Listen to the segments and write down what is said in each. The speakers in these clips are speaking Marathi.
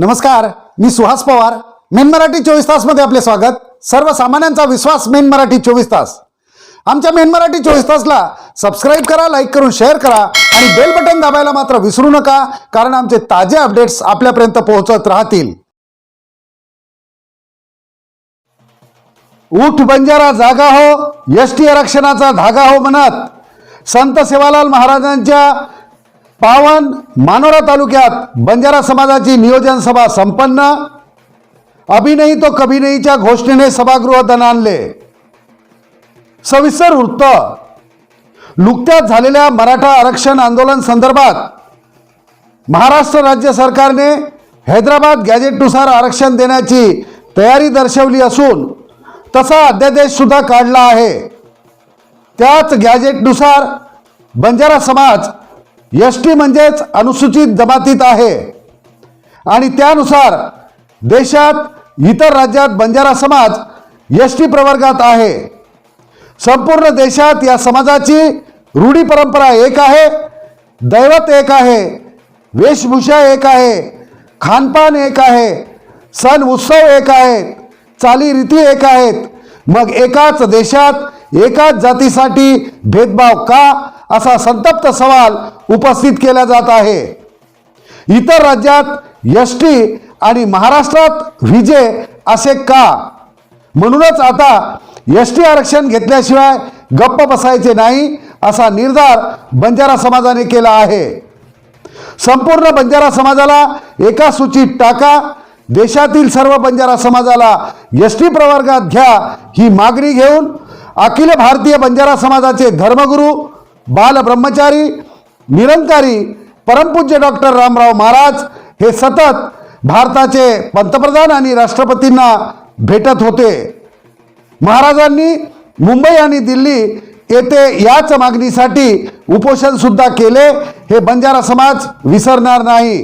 नमस्कार मी सुहास पवार. मेन मराठी चोवीस तासमध्ये आपले स्वागत. सर्वसामान्यांचा विश्वास मेन मराठी चोवीस तास. आमच्या मेन मराठी चोवीस तासला सबस्क्राईब करा लाईक करून शेअर करा आणि बेल बटन दाबायला मात्र विसरू नका कारण आमचे ताजे अपडेट्स आपल्यापर्यंत पोहोचत राहतील. उठ बंजारा जागा हो एस टी आरक्षणाचा धागा हो म्हणत. संत सेवालाल महाराजांच्या पावन मानोरा तालुक्यात बंजारा समाजाची नियोजन सभा संपन्न. अभिनयी तो कभी नहीच्या घोषणेने सभागृह दण आणले सविस्तर वृत्त. नुकत्याच झालेल्या मराठा आरक्षण आंदोलन संदर्भात महाराष्ट्र राज्य सरकारने हैदराबाद गॅजेटनुसार आरक्षण देण्याची तयारी दर्शवली असून तसा अध्यादेश सुद्धा काढला आहे. त्याच गॅजेटनुसार बंजारा समाज एस टी म्हणजेच अनुसूचित जमातीत आहे. आणि त्यानुसार देशात इतर राज्यात बंजारा समाज एस टी प्रवर्गात आहे. संपूर्ण देशात या समाजाची रूढी परंपरा एक आहे दैवत एक आहे वेशभूषा एक आहे खानपान एक आहे सण उत्सव एक आहे चालीरीती एक आहेत. मग एकाच देशात एकाच जातीसाठी भेदभाव का? असा संतप्त सवाल उपस्थित केला जात आहे. इतर राज्यात एस टी आणि महाराष्ट्रात विजे असे का? म्हणूनच आता एस टी आरक्षण घेतल्याशिवाय गप्प बसायचे नाही असा निर्धार बंजारा समाजाने केला आहे. संपूर्ण बंजारा समाजाला एका सूचीत टाका देशातील सर्व बंजारा समाजाला एस टी प्रवर्गात घ्या ही मागणी घेऊन अखिल भारतीय बंजारा समाजाचे धर्मगुरू बालब्रह्मचारी निरंकारी परमपूज्य डॉक्टर रामराव महाराज हे सतत भारताचे पंतप्रधान आणि राष्ट्रपतींना भेटत होते. महाराजांनी मुंबई आणि दिल्ली येथे याच मागणीसाठी उपोषणसुद्धा केले. हे बंजारा समाज विसरणार नाही.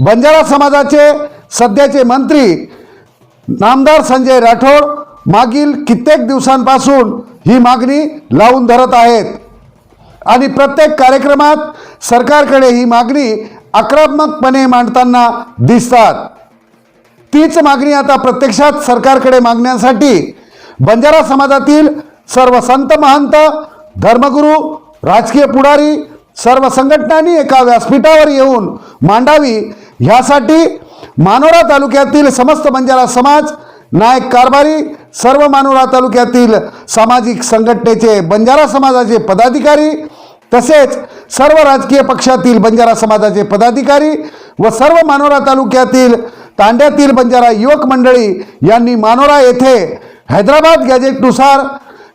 बंजारा समाजाचे सध्याचे मंत्री नामदार संजय राठोड मागील कित्येक दिवसांपासून ही मागणी लावून धरत आहेत. आणि प्रत्येक कार्यक्रमात सरकारकडे ही मागणी आक्रमकपणे मांडताना दिसतात. तीच मागणी आता प्रत्यक्षात सरकारकडे मागण्यासाठी बंजारा समाजातील सर्व संत महंत धर्मगुरू राजकीय पुढारी सर्व संघटनांनी एका व्यासपीठावर येऊन मांडावी. ह्यासाठी मानोरा तालुक्यातील समस्त बंजारा समाज नायक कारभारी सर्व मानोरा तालुक्यातील सामाजिक संघटनेचे बंजारा समाजाचे पदाधिकारी तसेच सर्व राजकीय पक्षातील बंजारा समाजाचे पदाधिकारी व सर्व मानोरा तालुक्यातील तांड्यातील बंजारा युवक मंडळी यांनी मानोरा येथे हैदराबाद गॅजेटनुसार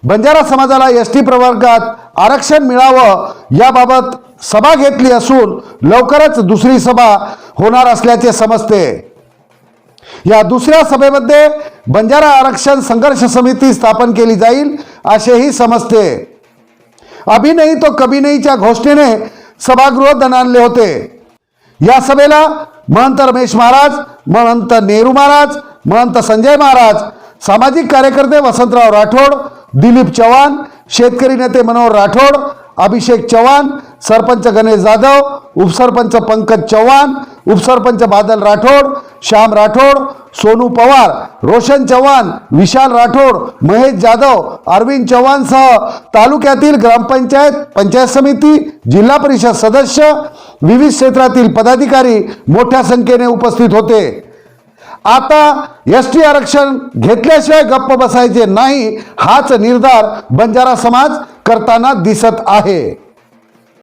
बंजारा समाजाला एस टी प्रवर्गात आरक्षण मिळावं याबाबत सभा घेतली असून लवकरच दुसरी सभा होणार असल्याचे समजते. या दुसऱ्या सभेमध्ये बंजारा आरक्षण संघर्ष समिती स्थापन केली जाईल असेही समजते. अभिनयी तो कभी घोषणेने सभागृह दणाणले होते. या सभेला महंत रमेश महाराज महंत नेहरू महाराज महंत संजय महाराज सामाजिक कार्यकर्ते वसंतराव राठोड दिलीप चव्हाण शेतकरी नेते मनोहर राठोड अभिषेक चव्हाण सरपंच गणेश जाधव उपसरपंच पंकज चव्हाण उपसरपंच बादल राठोड श्याम राठोड सोनू पवार रोशन चव्हाण विशाल राठोड महेश जाधव अरविंद चव्हाणसह तालुक्यातील ग्रामपंचायत पंचायत समिती जिल्हा परिषद सदस्य विविध क्षेत्रातील पदाधिकारी मोठ्या संख्येने उपस्थित होते. आता एस टी आरक्षण घेतल्याशिवाय गप्प बसायचे नाही हाच निर्धार बंजारा समाज करताना दिसत आहे.